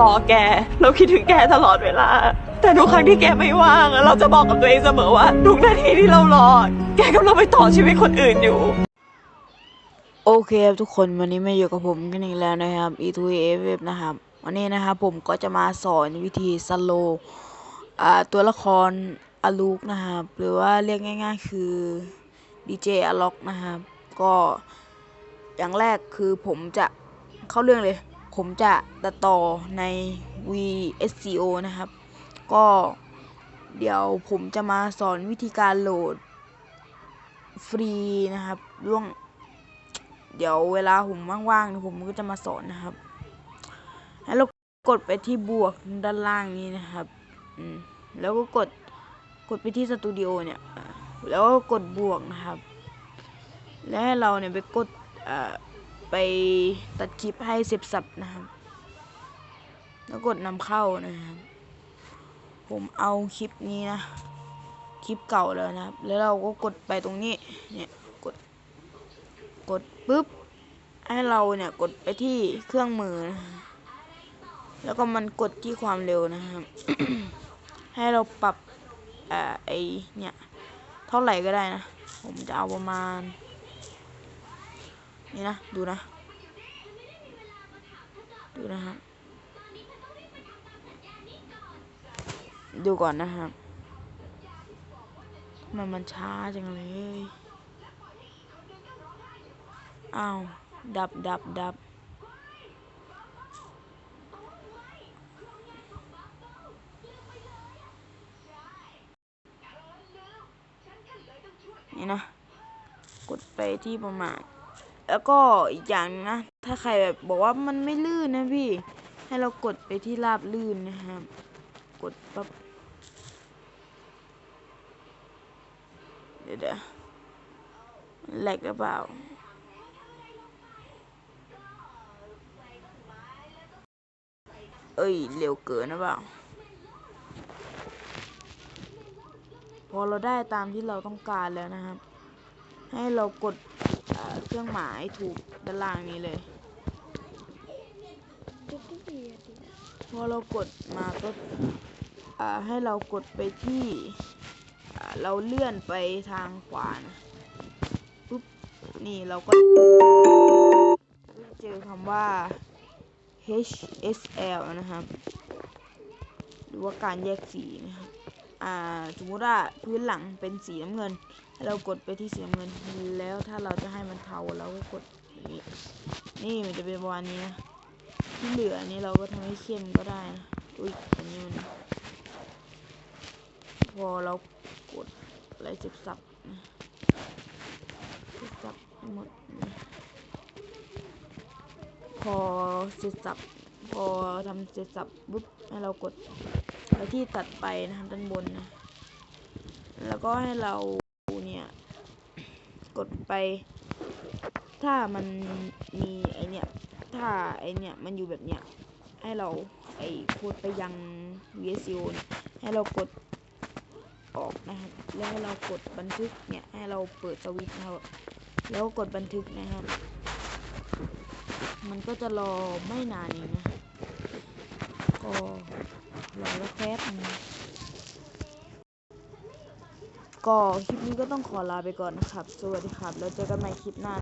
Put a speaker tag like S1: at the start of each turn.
S1: รอแก เราคิดถึงแกตลอดเวลา แต่ทุกครั้งที่แกไม่ว่าง เราจะบอกกับตัวเองเสมอว่าทุกนาทีที่เรารอ แกกำลังไปต่อชีวิตคนอื่นอยู่
S2: โอเคครับทุกคนวันนี้มาอยู่กับผมกันอีกแล้วนะครับ e 2 a f นะครับ วันนี้นะครับผมก็จะมาสอนวิธีสโล่ตัวละครอลูกนะครับ หรือว่าเรียกง่าย ๆ คือ DJ อล็อกนะครับ ก็อย่างแรกคือผมจะเข้าเรื่องเลย ผมจะตัดต่อใน VSCO นะครับ ก็เดี๋ยวผมจะมาสอนวิธีการโหลด ฟรีนะครับร่วง เดี๋ยวเวลาผมว่างๆเดี๋ยผมก็จะมาสอนนะครับให้เรากดไปที่บวกด้านล่างนี้นะครับแล้วก็กดกดไปที่สตูดิโอเนี่ย แล้วก็กดบวกนะครับ แล้วให้เราเนี่ยไปกดอ่า ไปตัดคลิปให้สร็จสับนะครับ แล้วกดนำเข้านะครับ ผมเอาคลิปนี้นะ คลิปเก่าแล้วนะครับ แล้วเราก็กดไปตรงนี้ เนี่ยกด กดปุ๊บ ให้เราเนี่ยกดไปที่เครื่องมือนะแล้วก็มันกดที่ความเร็วนะครับ ให้เราปรับอ่อไอเนี่ย เท่าไหร่ก็ได้นะ ผมจะเอาประมาณ นี่นะ ดูนะ ดูนะครับดูก่อนนะครับทำไมมันช้าจังเลย อ้าว ดับดับดับนี่นะ กดไปที่ประมาณ แล้วก็อีกอย่างนะ ถ้าใครแบบบอกว่ามันไม่ลื่นนะพี่ ให้เรากดไปที่ราบลื่นนะครับ กดปั๊บเดี๋ยวเดี๋ยวแหลกหรือเปล่าเอ้ยเร็วเกินนะเปล่า พอเราได้ตามที่เราต้องการแล้วนะครับ ให้เรากด เครื่องหมายถูกด้านล่างนี้เลยพอเรากดมาก็ให้เรากดไปที่เราเลื่อนไปทางขวานะปุ๊บนี่เราก็เจอคำว่า HSL นะครับ หรือว่าการแยกสีนะครับ อ่า สมมติว่าพื้นหลังเป็นสีน้ำเงิน เรากดไปที่เสีน้ำเงินแล้วถ้าเราจะให้มันเทาเราก็กดอย่างนี้นี่มันจะเป็นประมาณนี้นะที่เหลือนี่เราก็ทำให้เข้มก็ได้นะอุ้ยอันนี้มันพอเรากดอะไรเสร็จสับนะเสร็จสับให้หมดพอเสร็จสับพอทำเสร็จสับปุ๊บให้เรากดไปที่ตัดไปนะครับด้านบนนะแล้วก็ให้เรา กดไป ถ้ามันมีไอเนี่ยถ้าไอเนี่ยมันอยู่แบบเนี้ยให้เราไอโคดไปยัง VSCO เนี่ยให้เรากดออกนะครับแล้วให้เรากดบันทึกเนี่ยให้เราเปิดสวิตช์นะครับแล้วกดบันทึกนะครับ มันก็จะรอไม่นานเองนะก็รอแล้วแป๊บนึง ก็คลิปนี้ก็ต้องขอลาไปก่อนนะครับ สวัสดีครับ แล้วเจอกันใหม่คลิปหน้า